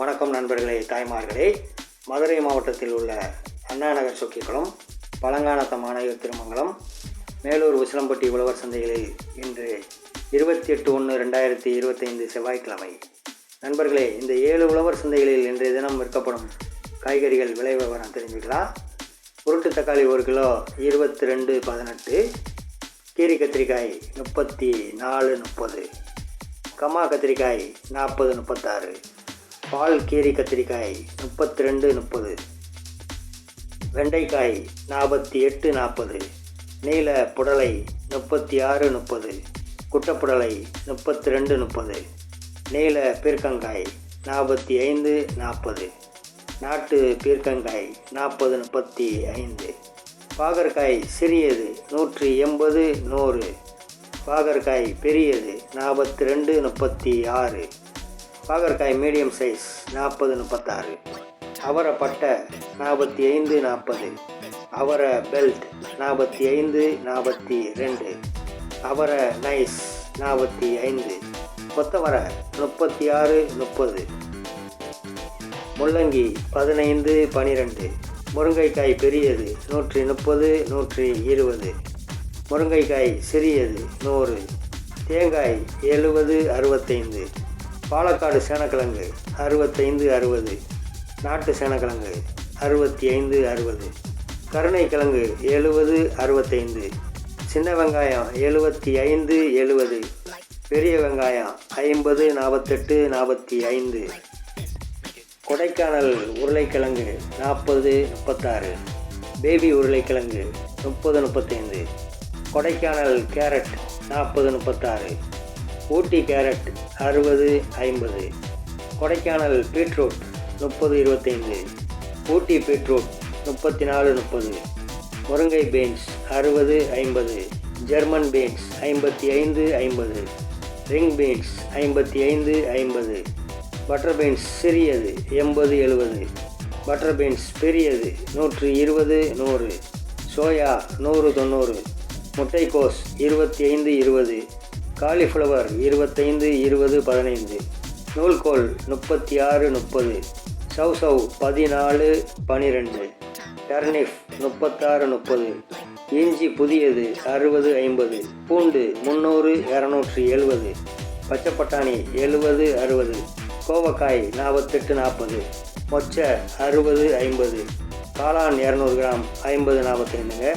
வணக்கம் நண்பர்களே தாய்மார்களே. மதுரை மாவட்டத்தில் உள்ள அண்ணாநகர் சொக்கிக்குளம் பழங்கானத்த மாநகர் திருமங்கலம் மேலூர் உசிலம்பட்டி உழவர் சந்தைகளில் இன்று இருபத்தி எட்டு ஒன்று ரெண்டாயிரத்தி இருபத்தைந்து செவ்வாய்க்கிழமை. நண்பர்களே இந்த ஏழு உழவர் சந்தைகளில் இன்றைய தினம் விற்கப்படும் காய்கறிகள் விலை விவரம் தெரிஞ்சுக்கலாம். உருட்டு தக்காளி ஒரு கிலோ இருபத்தி ரெண்டு பதினெட்டு கீரி கத்திரிக்காய் முப்பத்தி நாலு முப்பது கம்மா கத்திரிக்காய் நாற்பது முப்பத்தாறு பால் கீரி கத்திரிக்காய் முப்பத்தி ரெண்டு முப்பது. வெண்டைக்காய் நாற்பத்தி எட்டு நாற்பது நீல புடலை முப்பத்தி ஆறு முப்பது. குட்டப்புடலை முப்பத்தி ரெண்டு முப்பது. நீல பீர்க்கங்காய் நாற்பத்தி ஐந்து நாற்பது நாட்டு பீர்க்கங்காய் நாற்பது முப்பத்தி ஐந்து. பாகற்காய் சிறியது நூற்றி எண்பது நூறு. பாகற்காய் பெரியது நாற்பத்தி ரெண்டு முப்பத்தி ஆறு. பாகற்காய் மீடியம் சைஸ் நாற்பது முப்பத்தாறு. அவரை பட்டை நாற்பத்தி ஐந்து நாற்பது. அவரை பெல்ட் நாற்பத்தி ஐந்து நாற்பத்தி ரெண்டு. அவரை நைஸ் நாற்பத்தி ஐந்து. கொத்தவரை முப்பத்தி ஆறு முப்பது. முள்ளங்கி பதினைந்து பனிரெண்டு. முருங்கைக்காய் பெரியது நூற்றி முப்பது நூற்றி இருபது. முருங்கைக்காய் சிறியது நூறு. தேங்காய் எழுபது அறுபத்தைந்து. பாலக்காடு சேனக்கிழங்கு அறுபத்தைந்து அறுபது. நாட்டு சேனக்கிழங்கு அறுபத்தி ஐந்து அறுபது கருணைக்கிழங்கு எழுபது அறுபத்தைந்து. சின்ன வெங்காயம் எழுபத்தி ஐந்து எழுபது. பெரிய வெங்காயம் ஐம்பது நாற்பத்தெட்டு நாற்பத்தி ஐந்து கொடைக்கானல் உருளைக்கிழங்கு நாற்பது முப்பத்தாறு. பேபி உருளைக்கிழங்கு முப்பது முப்பத்தைந்து. கொடைக்கானல் கேரட் நாற்பது முப்பத்தாறு. ஊட்டி கேரட் அறுபது ஐம்பது. கொடைக்கானல் பீட்ரூட் முப்பது இருபத்தைந்து. ஊட்டி பீட்ரூட் முப்பத்தி நாலு முப்பது. முருங்கை பீன்ஸ் அறுபது ஐம்பது. ஜெர்மன் பீன்ஸ் ஐம்பத்தி ஐந்து ஐம்பது. ரிங் பீன்ஸ் ஐம்பத்தி ஐந்து ஐம்பது. பட்டர் பீன்ஸ் சிறியது எண்பது எழுபது. பட்டர் பீன்ஸ் பெரியது நூற்று இருபது நூறு. சோயா நூறு தொண்ணூறு. முட்டைக்கோஸ் இருபத்தி ஐந்து இருபது. காலிஃப்ளவர் இருபத்தைந்து இருபது பதினைந்து. நூல்கோல் முப்பத்தி ஆறு முப்பது. சவ் சவ் பதினாலு பனிரெண்டு. டர்னிஃப் முப்பத்தாறு முப்பது. இஞ்சி புதியது அறுபது ஐம்பது. பூண்டு முந்நூறு இரநூற்றி எழுபது. பச்சைப்பட்டாணி எழுபது அறுபது. கோவக்காய் நாற்பத்தெட்டு நாற்பது மொச்சை அறுபது ஐம்பது. காளான் இரநூறு கிராம் ஐம்பது நாற்பத்தைந்துங்க